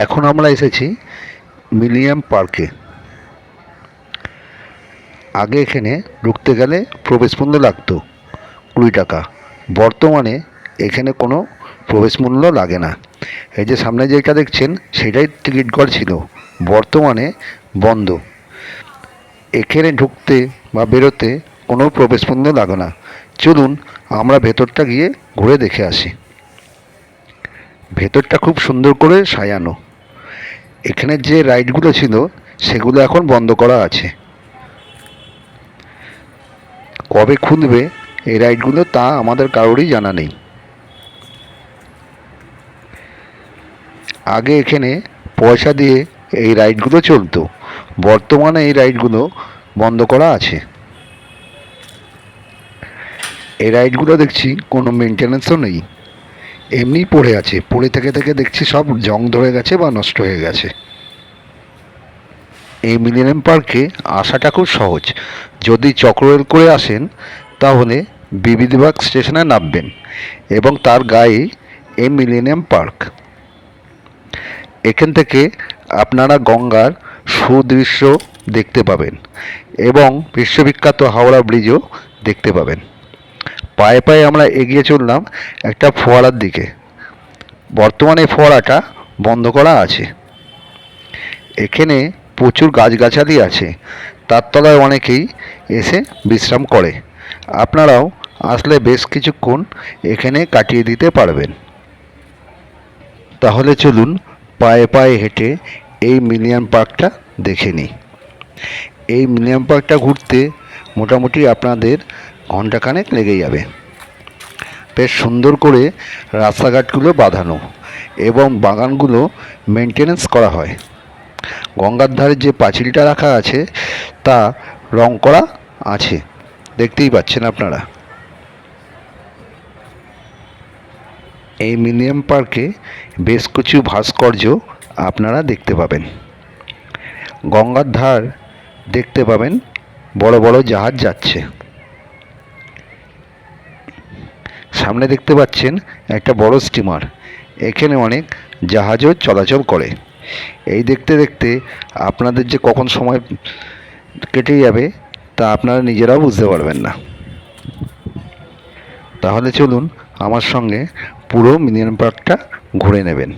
এখন আমরা এসেছি মিলিয়াম পার্কে। আগে এখানে ঢুকতে গেলে প্রবেশ মূল্য লাগতো কুড়ি টাকা। বর্তমানে এখানে কোনো প্রবেশ মূল্য লাগে না। এই যে সামনে যেটা দেখছেন, সেটাই টিকিট ঘর ছিল। বর্তমানে বন্ধ। এখানে ঢুকতে বা বেরোতে কোনো প্রবেশ মূল্য লাগে না। চলুন আমরা ভেতরটা গিয়ে ঘুরে দেখে আসি। ভেতরটা খুব সুন্দর করে সাজানো। এখানে যে রাইডগুলো ছিল, সেগুলো এখন বন্ধ করা আছে। কবে খুলবে এই রাইডগুলো, তা আমাদের কারোরই জানা নেই। আগে এখানে পয়সা দিয়ে এই রাইডগুলো চলতো, বর্তমানে এই রাইডগুলো বন্ধ করা আছে। এই রাইডগুলো দেখছি, কোনো মেনটেন্যান্সও নেই। এমনিই পড়ে আছে। পড়ে থেকে থেকে দেখছি সব জং ধরে গেছে বা নষ্ট হয়ে গেছে। এই মিলিনিয়াম পার্কে আসাটা খুব সহজ। যদি চক্ররেল করে আসেন, তাহলে বিবিধিবাগ স্টেশনে নামবেন এবং তার গায়ে এই মিলিনিয়াম পার্ক। এখান থেকে আপনারা গঙ্গার সুদৃশ্য দেখতে পাবেন এবং বিশ্ববিখ্যাত হাওড়া ব্রিজও দেখতে পাবেন। পায়ে পায়ে আমরা এগিয়ে চললাম একটা ফোয়ারার দিকে। বর্তমানে ফোয়ারাটা বন্ধ করা আছে। এখানে প্রচুর গাছগাছালি আছে। তার তলায় অনেকেই এসে বিশ্রাম করে। আপনারাও আসলে বেশ কিছুক্ষণ এখানে কাটিয়ে দিতে পারবেন। তাহলে চলুন পায়ে পায়ে হেঁটে এই মিলিনিয়াম পার্কটা দেখে নিই। এই মিলিনিয়াম পার্কটা ঘুরতে মোটামুটি আপনাদের ঘন্টাখানেক লেগে যাবে। বেশ সুন্দর করে রাস্তাঘাটগুলো বাঁধানো এবং বাগানগুলো মেনটেনেন্স করা হয়। গঙ্গার ধারে যে পাঁচিলটা রাখা আছে, তা রং করা আছে। দেখতেই পাচ্ছেন আপনারা। এই মিলিনিয়াম পার্কে বেশ কিছু ভাস্কর্য আপনারা দেখতে পাবেন। গঙ্গার ধার দেখতে পাবেন, বড় বড় জাহাজ যাচ্ছে। সামনে দেখতে পাচ্ছেন একটা বড় স্টিমার এখানে অনেক জাহাজও চলাচল করে। এই দেখতে দেখতে আপনাদের যে কখন সময় কেটে যাবে তা আপনারা নিজেরাও বুঝতে পারবেন না। তাহলে চলুন আমার সঙ্গে পুরো মিনিয়ন পার্কটা ঘুরে নেবেন।